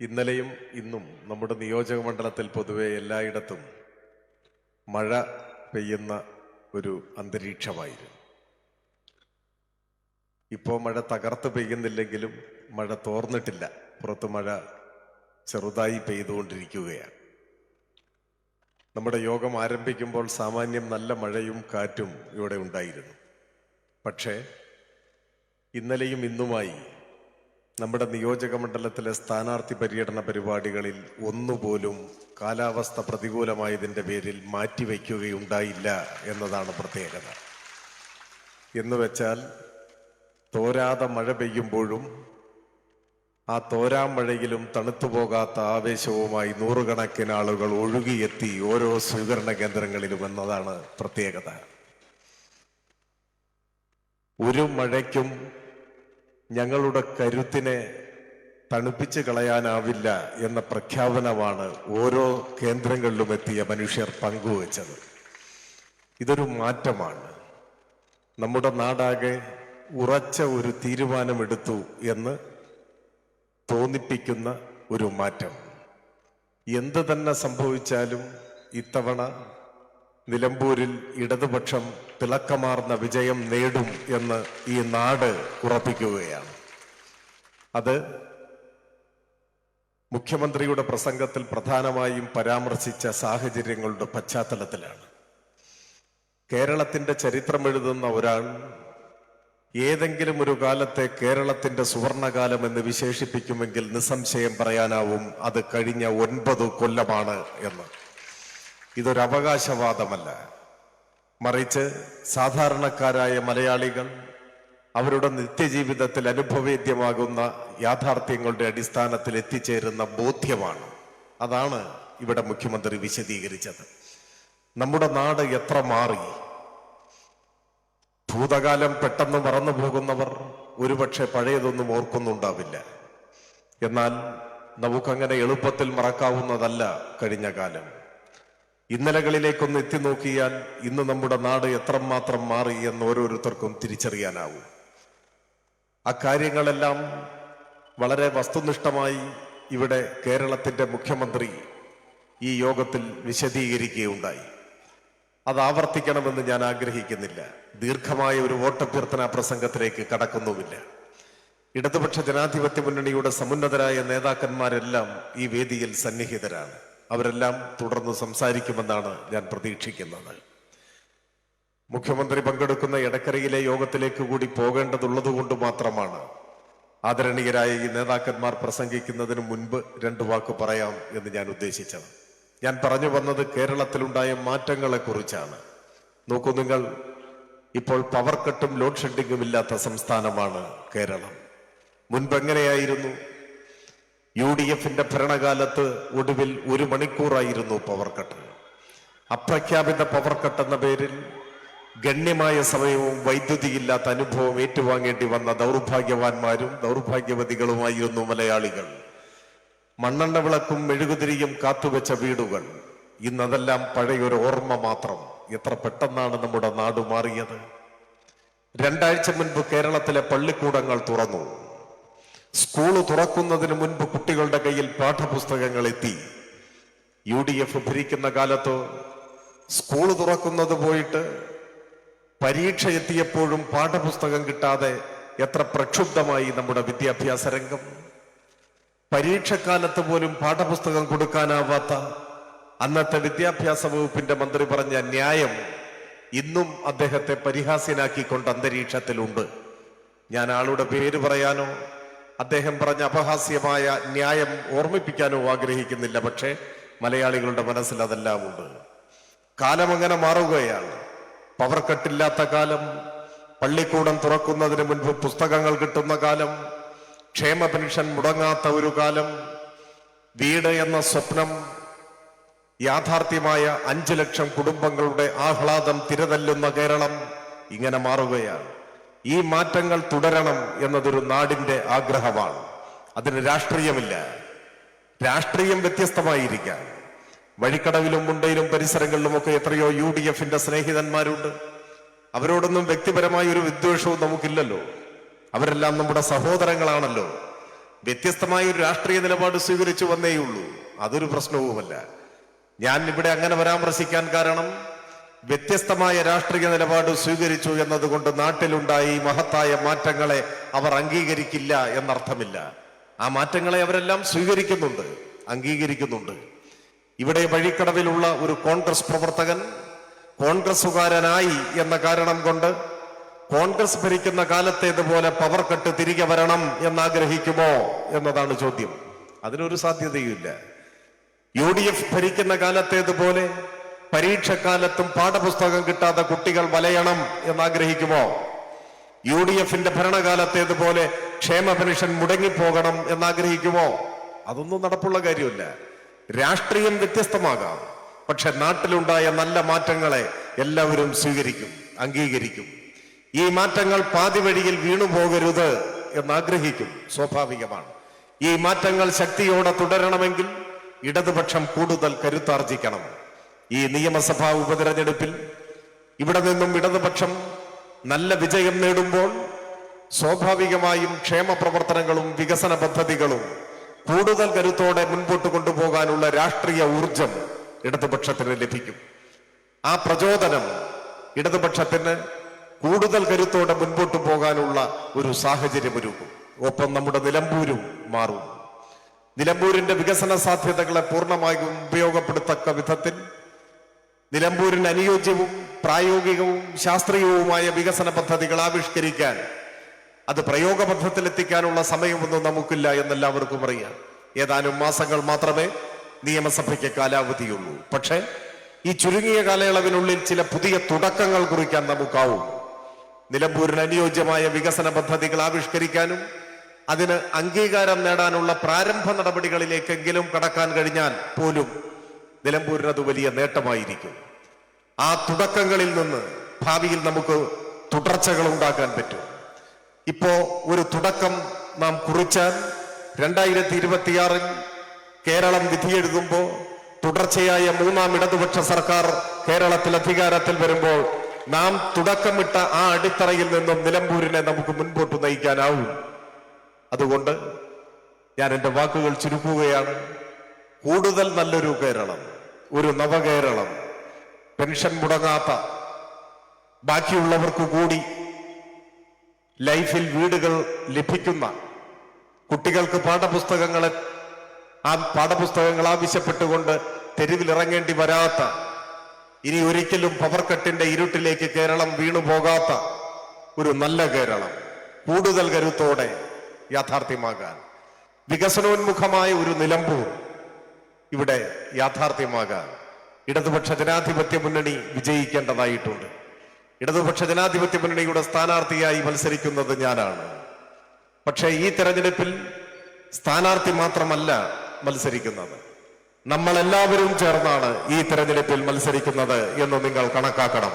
ഇന്നലെയും ഇന്നും നമ്മുടെ നിയോജക മണ്ഡലത്തിൽ പൊതുവെ എല്ലായിടത്തും മഴ പെയ്യുന്ന ഒരു അന്തരീക്ഷമായിരുന്നു. ഇപ്പോൾ മഴ തകർത്ത് പെയ്യുന്നില്ലെങ്കിലും മഴ തോർന്നിട്ടില്ല. പുറത്ത് മഴ ചെറുതായി പെയ്തുകൊണ്ടിരിക്കുകയാണ്. നമ്മുടെ യോഗം ആരംഭിക്കുമ്പോൾ സാമാന്യം നല്ല മഴയും കാറ്റും ഇവിടെ ഉണ്ടായിരുന്നു. പക്ഷേ ഇന്നലെയും ഇന്നുമായി നമ്മുടെ നിയോജക മണ്ഡലത്തിലെ സ്ഥാനാർത്ഥി പര്യടന പരിപാടികളിൽ ഒന്നുപോലും കാലാവസ്ഥ പ്രതികൂലമായതിന്റെ പേരിൽ മാറ്റിവെക്കുകയുണ്ടായില്ല എന്നതാണ് പ്രത്യേകത. എന്ന് വെച്ചാൽ തോരാതെ മഴ പെയ്യുമ്പോഴും ആ തോരാമഴയിലും തണുത്തു പോകാത്ത ആവേശവുമായി നൂറുകണക്കിന് ആളുകൾ ഒഴുകിയെത്തി ഓരോ സ്വീകരണ കേന്ദ്രങ്ങളിലും എന്നതാണ് പ്രത്യേകത. ഒരു മഴയ്ക്കും ഞങ്ങളുടെ കരുത്തിനെ തണുപ്പിച്ച് കളയാനാവില്ല എന്ന പ്രഖ്യാപനമാണ് ഓരോ കേന്ദ്രങ്ങളിലും എത്തിയ മനുഷ്യർ പങ്കുവച്ചത്. ഇതൊരു മാറ്റമാണ്. നമ്മുടെ നാടാകെ ഉറച്ച ഒരു തീരുമാനമെടുത്തു എന്ന് തോന്നിപ്പിക്കുന്ന ഒരു മാറ്റം. എന്ത് തന്നെ സംഭവിച്ചാലും ഇത്തവണ നിലമ്പൂരിൽ ഇടതുപക്ഷം തിളക്കമാർന്ന വിജയം നേടും എന്ന് ഈ നാട് ഉറപ്പിക്കുകയാണ്. അത് മുഖ്യമന്ത്രിയുടെ പ്രസംഗത്തിൽ പ്രധാനമായും പരാമർശിച്ച സാഹചര്യങ്ങളുടെ പശ്ചാത്തലത്തിലാണ്. കേരളത്തിന്റെ ചരിത്രമെഴുതുന്ന ഒരാൾ ഏതെങ്കിലും ഒരു കാലത്തെ കേരളത്തിന്റെ സുവർണകാലം എന്ന് വിശേഷിപ്പിക്കുമെങ്കിൽ നിസ്സംശയം പറയാനാവും അത് കഴിഞ്ഞ ഒൻപത് കൊല്ലമാണ് എന്ന്. ഇതൊരു അവകാശവാദമല്ല. മറിച്ച് സാധാരണക്കാരായ മലയാളികൾ അവരുടെ നിത്യജീവിതത്തിൽ അനുഭവേദ്യമാകുന്ന യാഥാർത്ഥ്യങ്ങളുടെ അടിസ്ഥാനത്തിൽ എത്തിച്ചേരുന്ന ബോധ്യമാണ്. അതാണ് ഇവിടെ മുഖ്യമന്ത്രി വിശദീകരിച്ചത്. നമ്മുടെ നാട് എത്ര മാറി. ഭൂതകാലം പെട്ടെന്ന് മറന്നു പോകുന്നവർ ഒരുപക്ഷെ പഴയതൊന്നും ഓർക്കുന്നുണ്ടാവില്ല. എന്നാൽ നമുക്കങ്ങനെ എളുപ്പത്തിൽ മറക്കാവുന്നതല്ല കഴിഞ്ഞ കാലം. ഇന്നലകളിലേക്കൊന്ന് എത്തി നോക്കിയാൽ ഇന്ന് നമ്മുടെ നാട് എത്രമാത്രം മാറി എന്ന് ഓരോരുത്തർക്കും തിരിച്ചറിയാനാവും. അക്കാര്യങ്ങളെല്ലാം വളരെ വസ്തുനിഷ്ഠമായി ഇവിടെ കേരളത്തിന്റെ മുഖ്യമന്ത്രി ഈ യോഗത്തിൽ വിശദീകരിക്കുകയുണ്ടായി. അത് ആവർത്തിക്കണമെന്ന് ഞാൻ ആഗ്രഹിക്കുന്നില്ല. ദീർഘമായ ഒരു വോട്ടഭ്യർത്ഥന പ്രസംഗത്തിലേക്ക് കടക്കുന്നുമില്ല. ഇടതുപക്ഷ ജനാധിപത്യ മുന്നണിയുടെ സമുന്നതരായ നേതാക്കന്മാരെല്ലാം ഈ വേദിയിൽ സന്നിഹിതരാണ്. അവരെല്ലാം തുടർന്ന് സംസാരിക്കുമെന്നാണ് ഞാൻ പ്രതീക്ഷിക്കുന്നത്. മുഖ്യമന്ത്രി പങ്കെടുക്കുന്ന എടക്കരയിലെ യോഗത്തിലേക്ക് കൂടി പോകേണ്ടതുള്ളത് കൊണ്ട് മാത്രമാണ് ആദരണീയരായ ഈ നേതാക്കന്മാർ പ്രസംഗിക്കുന്നതിന് മുൻപ് രണ്ടു വാക്ക് പറയാം എന്ന് ഞാൻ ഉദ്ദേശിച്ചത്. ഞാൻ പറഞ്ഞു വന്നത് കേരളത്തിലുണ്ടായ മാറ്റങ്ങളെ കുറിച്ചാണ് നോക്കൂ നിങ്ങൾ ഇപ്പോൾ പവർ കട്ടും ലോഡ് ഷെഡിങ്ങും ഇല്ലാത്ത സംസ്ഥാനമാണ് കേരളം. മുൻപെങ്ങനെയായിരുന്നു? യു ഡി എഫിന്റെ ഭരണകാലത്ത് ഒടുവിൽ ഒരു മണിക്കൂറായിരുന്നു പവർ കട്ട് അപ്രഖ്യാപിത പവർ കട്ട് എന്ന പേരിൽ ഗണ്യമായ സമയവും വൈദ്യുതി ഇല്ലാത്ത അനുഭവം ഏറ്റുവാങ്ങേണ്ടി വന്ന ദൗർഭാഗ്യവാന്മാരും ദൗർഭാഗ്യവതികളുമായിരുന്നു മലയാളികൾ. മണ്ണെണ്ണ വിളക്കും മെഴുകുതിരിയും കാത്തുവെച്ച വീടുകൾ. ഇന്നതെല്ലാം പഴയൊരു ഓർമ്മ മാത്രം. എത്ര പെട്ടെന്നാണ് നമ്മുടെ നാട് മാറിയത്. രണ്ടാഴ്ച മുൻപ് കേരളത്തിലെ പള്ളിക്കൂടങ്ങൾ തുറന്നു. സ്കൂൾ തുറക്കുന്നതിന് മുൻപ് കുട്ടികളുടെ കയ്യിൽ പാഠപുസ്തകങ്ങൾ എത്തി യു ഡി എഫ് ഭരിക്കുന്ന കാലത്ത് സ്കൂൾ തുറക്കുന്നത് പോയിട്ട് പരീക്ഷ എത്തിയപ്പോഴും പാഠപുസ്തകം കിട്ടാതെ എത്ര പ്രക്ഷുബ്ധമായി നമ്മുടെ വിദ്യാഭ്യാസ രംഗം. പരീക്ഷക്കാലത്ത് പോലും പാഠപുസ്തകം കൊടുക്കാനാവാത്ത അന്നത്തെ വിദ്യാഭ്യാസ വകുപ്പിന്റെ മന്ത്രി പറഞ്ഞ ന്യായം ഇന്നും അദ്ദേഹത്തെ പരിഹാസ്യനാക്കിക്കൊണ്ട് അന്തരീക്ഷത്തിലുണ്ട്. ഞാൻ ആളുടെ പേര് പറയാനോ അദ്ദേഹം പറഞ്ഞ അപഹാസ്യമായ ന്യായം ഓർമ്മിപ്പിക്കാനോ ആഗ്രഹിക്കുന്നില്ല പക്ഷേ മലയാളികളുടെ മനസ്സിൽ അതെല്ലാം ഉണ്ട്. കാലം അങ്ങനെ മാറുകയാണ്. പവർ കട്ടില്ലാത്ത കാലം പള്ളിക്കൂടം തുറക്കുന്നതിന് മുൻപ് പുസ്തകങ്ങൾ കിട്ടുന്ന കാലം ക്ഷേമ പെൻഷൻ മുടങ്ങാത്ത ഒരു കാലം വീട് എന്ന സ്വപ്നം യാഥാർത്ഥ്യമായ അഞ്ചു ലക്ഷം കുടുംബങ്ങളുടെ ആഹ്ലാദം തിരതല്ലുന്ന കേരളം ഇങ്ങനെ മാറുകയാണ്. ഈ മാറ്റങ്ങൾ തുടരണം എന്നതൊരു നാടിന്റെ ആഗ്രഹമാണ്. അതിന് രാഷ്ട്രീയമില്ല. രാഷ്ട്രീയം വ്യത്യസ്തമായിരിക്കാം. വഴിക്കടവിലും മുണ്ടയിലും പരിസരങ്ങളിലുമൊക്കെ എത്രയോ യു ഡി എഫിന്റെ സ്നേഹിതന്മാരുണ്ട്. അവരോടൊന്നും വ്യക്തിപരമായ ഒരു വിദ്വേഷവും നമുക്കില്ലല്ലോ. അവരെല്ലാം നമ്മുടെ സഹോദരങ്ങളാണല്ലോ. വ്യത്യസ്തമായ ഒരു രാഷ്ട്രീയ നിലപാട് സ്വീകരിച്ചു വന്നേയുള്ളൂ. അതൊരു പ്രശ്നവുമല്ല. ഞാൻ ഇവിടെ അങ്ങനെ പരാമർശിക്കാൻ കാരണം വ്യത്യസ്തമായ രാഷ്ട്രീയ നിലപാട് സ്വീകരിച്ചു എന്നതുകൊണ്ട് നാട്ടിലുണ്ടായി മഹത്തായ മാറ്റങ്ങളെ അവർ അംഗീകരിക്കില്ല എന്നർത്ഥമില്ല. ആ മാറ്റങ്ങളെ അവരെല്ലാം സ്വീകരിക്കുന്നുണ്ട് അംഗീകരിക്കുന്നുണ്ട്. ഇവിടെ വഴിക്കടവിലുള്ള ഒരു കോൺഗ്രസ് പ്രവർത്തകൻ കോൺഗ്രസുകാരനായി എന്ന കാരണം കൊണ്ട് കോൺഗ്രസ് ഭരിക്കുന്ന കാലത്തേതുപോലെ പവർ കട്ട് തിരികെ വരണം എന്നാഗ്രഹിക്കുമോ എന്നതാണ് ചോദ്യം. അതിനൊരു സാധ്യതയുമില്ല. യു ഡി എഫ് ഭരിക്കുന്ന കാലത്തേതുപോലെ പരീക്ഷക്കാലത്തും പാഠപുസ്തകം കിട്ടാത്ത കുട്ടികൾ വലയണം എന്നാഗ്രഹിക്കുമോ? യു ഡി എഫിന്റെ ഭരണകാലത്തേതുപോലെ ക്ഷേമ പെൻഷൻ മുടങ്ങിപ്പോകണം എന്നാഗ്രഹിക്കുമോ? അതൊന്നും നടപ്പുള്ള കാര്യമില്ല. രാഷ്ട്രീയം വ്യത്യസ്തമാകാം. പക്ഷെ നാട്ടിലുണ്ടായ നല്ല മാറ്റങ്ങളെ എല്ലാവരും സ്വീകരിക്കും അംഗീകരിക്കും. ഈ മാറ്റങ്ങൾ പാതി വഴിയിൽ വീണുപോകരുത് എന്നാഗ്രഹിക്കും സ്വാഭാവികമാണ്. ഈ മാറ്റങ്ങൾ ശക്തിയോടെ തുടരണമെങ്കിൽ ഇടതുപക്ഷം കൂടുതൽ കരുത്താർജിക്കണം. ഈ നിയമസഭാ ഉപതെരഞ്ഞെടുപ്പിൽ ഇവിടെ നിന്നും ഇടതുപക്ഷം നല്ല വിജയം നേടുമ്പോൾ സ്വാഭാവികമായും ക്ഷേമ പ്രവർത്തനങ്ങളും വികസന പദ്ധതികളും കൂടുതൽ കരുത്തോടെ മുൻപോട്ട് കൊണ്ടുപോകാനുള്ള രാഷ്ട്രീയ ഊർജം ഇടതുപക്ഷത്തിന് ലഭിക്കും. ആ പ്രചോദനം ഇടതുപക്ഷത്തിന് കൂടുതൽ കരുത്തോടെ മുൻപോട്ട് പോകാനുള്ള ഒരു സാഹചര്യമൊരുക്കും. ഒപ്പം നമ്മുടെ നിലമ്പൂരും മാറും. നിലമ്പൂരിന്റെ വികസന സാധ്യതകളെ പൂർണമായും ഉപയോഗപ്പെടുത്തക്ക വിധത്തിൽ നിലമ്പൂരിന് അനുയോജ്യവും പ്രായോഗികവും ശാസ്ത്രീയവുമായ വികസന പദ്ധതികൾ ആവിഷ്കരിക്കാൻ അത് പ്രയോഗപഥത്തിലെത്തിക്കാനുള്ള സമയമൊന്നും നമുക്കില്ല എന്നെല്ലാവർക്കും അറിയാം. ഏതാനും മാസങ്ങൾ മാത്രമേ നിയമസഭയ്ക്ക് കാലാവധിയുള്ളൂ. പക്ഷേ ഈ ചുരുങ്ങിയ കാലയളവിനുള്ളിൽ ചില പുതിയ തുടക്കങ്ങൾ കുറിക്കാൻ നമുക്കാവും. നിലമ്പൂരിന് അനുയോജ്യമായ വികസന പദ്ധതികൾ ആവിഷ്കരിക്കാനും അതിന് അംഗീകാരം നേടാനുള്ള പ്രാരംഭ നടപടികളിലേക്കെങ്കിലും കടക്കാൻ കഴിഞ്ഞാൽ പോലും നിലമ്പൂരിന് അത് വലിയ നേട്ടമായിരിക്കും. ആ തുടക്കങ്ങളിൽ നിന്ന് ഭാവിയിൽ നമുക്ക് തുടർച്ചകൾ ഉണ്ടാക്കാൻ പറ്റും. ഇപ്പോ ഒരു തുടക്കം നാം കുറിച്ചാൽ രണ്ടായിരത്തി ഇരുപത്തിയാറിൽ കേരളം വിധിയെഴുതുമ്പോൾ തുടർച്ചയായ മൂന്നാം ഇടതുപക്ഷ സർക്കാർ കേരളത്തിൽ അധികാരത്തിൽ വരുമ്പോൾ നാം തുടക്കമിട്ട ആ അടിത്തറയിൽ നിന്നും നിലമ്പൂരിനെ നമുക്ക് മുൻപോട്ട് നയിക്കാനാവും. അതുകൊണ്ട് ഞാൻ എന്റെ വാക്കുകൾ ചുരുക്കുകയാണ്. കൂടുതൽ നല്ലൊരു കേരളം. ഒരു നവകേരളം. പെൻഷൻ മുടങ്ങാത്ത ബാക്കിയുള്ളവർക്ക് കൂടി ലൈഫിൽ വീടുകൾ ലഭിക്കുന്ന കുട്ടികൾക്ക് പാഠപുസ്തകങ്ങളെ ആ പാഠപുസ്തകങ്ങൾ ആവശ്യപ്പെട്ടുകൊണ്ട് തെരുവിലിറങ്ങേണ്ടി വരാത്ത ഇനി ഒരിക്കലും പവർ കട്ടിന്റെ ഇരുട്ടിലേക്ക് കേരളം വീണു പോകാത്ത ഒരു നല്ല കേരളം. കൂടുതൽ കരുത്തോടെ യാഥാർത്ഥ്യമാകാൻ. വികസനോന്മുഖമായ ഒരു നിലമ്പൂർ. ഇവിടെ യാഥാർത്ഥ്യമാകാൻ. ഇടതുപക്ഷ ജനാധിപത്യ മുന്നണി വിജയിക്കേണ്ടതായിട്ടുണ്ട്. ഇടതുപക്ഷ ജനാധിപത്യ മുന്നണിയുടെ സ്ഥാനാർത്ഥിയായി മത്സരിക്കുന്നത് ഞാനാണ്. പക്ഷേ ഈ തെരഞ്ഞെടുപ്പിൽ സ്ഥാനാർത്ഥി മാത്രമല്ല മത്സരിക്കുന്നത്. നമ്മളെല്ലാവരും ചേർന്നാണ് ഈ തെരഞ്ഞെടുപ്പിൽ മത്സരിക്കുന്നത് എന്ന് നിങ്ങൾ കണക്കാക്കണം.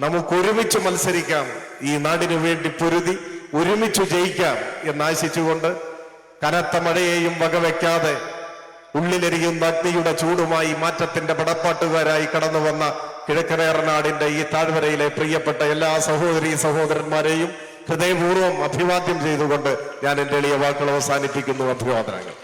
നമുക്ക് ഒരുമിച്ച് മത്സരിക്കാം. ഈ നാടിനു വേണ്ടി പൊരുതി ഒരുമിച്ച് ജയിക്കാം എന്നാശിച്ചുകൊണ്ട് കനത്ത മഴയെയും വകവെക്കാതെ ഉള്ളിലെരിയുന്ന അഗ്നിയുടെ ചൂടുമായി മാറ്റത്തിന്റെ പടപ്പാട്ടുകാരായി കടന്നു വന്ന കിഴക്കനേറനാടിന്റെ ഈ താഴ്വരയിലെ പ്രിയപ്പെട്ട എല്ലാ സഹോദരി സഹോദരന്മാരെയും ഹൃദയപൂർവം അഭിവാദ്യം ചെയ്തുകൊണ്ട് ഞാൻ എന്റെ എളിയ വാക്കുകൾ അവസാനിപ്പിക്കുന്നു. അഭിവാദനങ്ങൾ.